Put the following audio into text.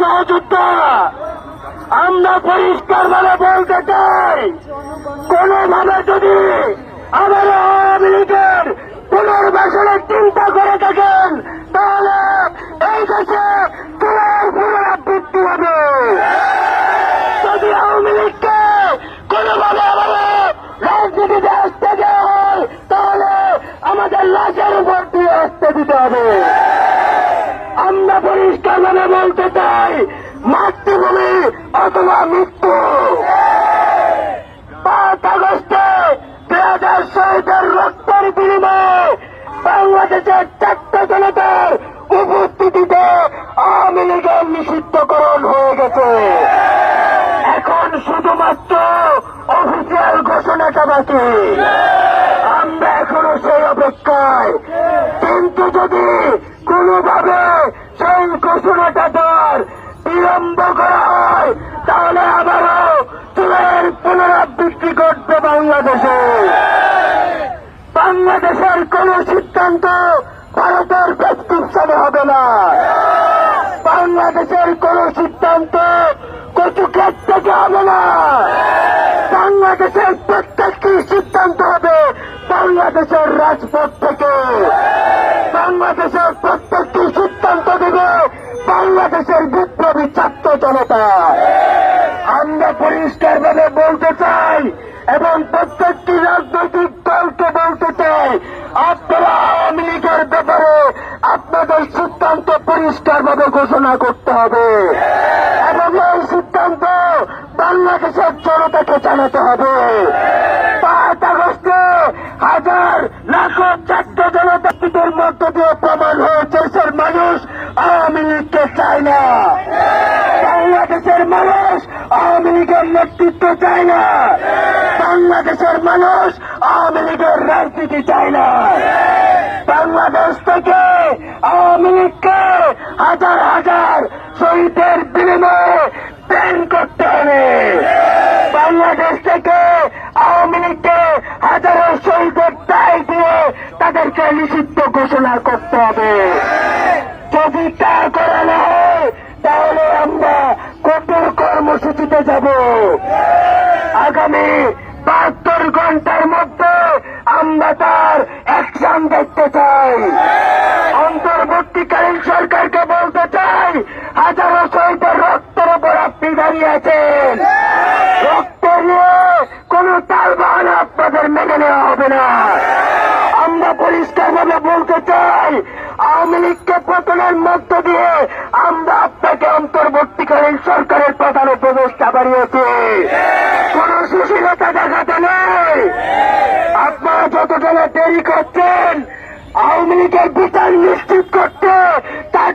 সহযোদ্ধা, আমরা পরিষ্কার ভাবে বলতে চাই, কোনোভাবে যদি আবার আওয়ামী লীগের পুনর্বাসনের চিন্তা করে থাকেন, তাহলে এই দেশে পুনরাবৃত্তি হবে। যদি আওয়ামী লীগকে কোনোভাবে আবার রাজনীতিতে আসতে দেওয়া হয়, তাহলে আমাদের লাশের উপর দিয়ে আসতে দিতে হবে। আমরা ভাবে বলতে চাই, মাতৃভূমি অথবা মৃত্যু। পাঁচ আগস্টে দুই হাজার শহীদের রক্তের বিনিময়ে বাংলাদেশের চারটে জনতার উপস্থিতিতে আওয়ামী লীগের নিষিদ্ধকরণ হয়ে গেছে। এখন শুধুমাত্র অফিসিয়াল ঘোষণাটা বাকি। আমরা এখনও সেই অপেক্ষায়। কিন্তু যদি কোনোভাবে ঘোষণাটা বিলম্ব করা হয়, তাহলে আবারও চুলের পুনরাবৃত্তি করতে বাংলাদেশে। বাংলাদেশের কোন সিদ্ধান্ত ভারতের প্রেসক্রিপশনে হবে না। বাংলাদেশের কোন সিদ্ধান্ত কচু ক্ষেত থেকে হবে না। বাংলাদেশের প্রত্যেকটি সিদ্ধান্ত হবে বাংলাদেশের রাজপথ থেকে। বাংলাদেশের দেবে বাংলাদেশের বিপ্লবী ছাত্র জনতা। আমরা পরিষ্কার ভাবে বলতে চাই এবং প্রত্যেকটি রাজনৈতিক দলকে বলতে চাই, আপনারা আওয়ামী লীগের ব্যাপারে আপনাদের সিদ্ধান্ত পরিষ্কার ভাবে ঘোষণা করতে হবে। এবং এই সিদ্ধান্ত বাংলাদেশের জনতাকে জানাতে হবে। পাঁচ আগস্টে হাজার লাখো ছাত্র জনতাদের মধ্য দিয়ে প্রমাণ হয়েছে দেশের মানুষ আওয়ামী লীগকে চায় না বাংলাদেশের মানুষ আওয়ামী লীগের নেতৃত্ব চায় না। বাংলাদেশের মানুষ আওয়ামী লীগের রাজনীতি চায় না। বাংলাদেশ থেকে আওয়ামী লীগকে হাজার হাজার শহীদের বিনিময়ে ব্যান করতে হবে। বাংলাদেশ থেকে আওয়ামী লীগকে হাজারো শহীদের দায় দিয়ে তাদেরকে নিষিদ্ধ ঘোষণা করতে হবে। যদি তা করা না হয়, তাহলে আমরা কঠোর কর্মসূচিতে যাব। আগামী বাহাত্তর ঘণ্টার মধ্যে আমরা তার অ্যাকশন দেখতে চাই। অন্তর্বর্তীকালীন সরকারকে বলতে চাই, হাজারো শহীদের রক্তের উপর আপনি দাঁড়িয়ে আছেন। রক্ত নিয়ে কোন তাল বাহানা আপনাদের মেনে নেওয়া হবে না। আমরা পরিষ্কার ভাবে বলতে চাই, আওয়ামী লীগকে পতনের মধ্য দিয়ে আমরা আপনাকে অন্তর্বর্তীকালীন সরকারের যতখানে দেরি করছেন। আওয়ামী লীগের বিচার নিশ্চিত করতে তার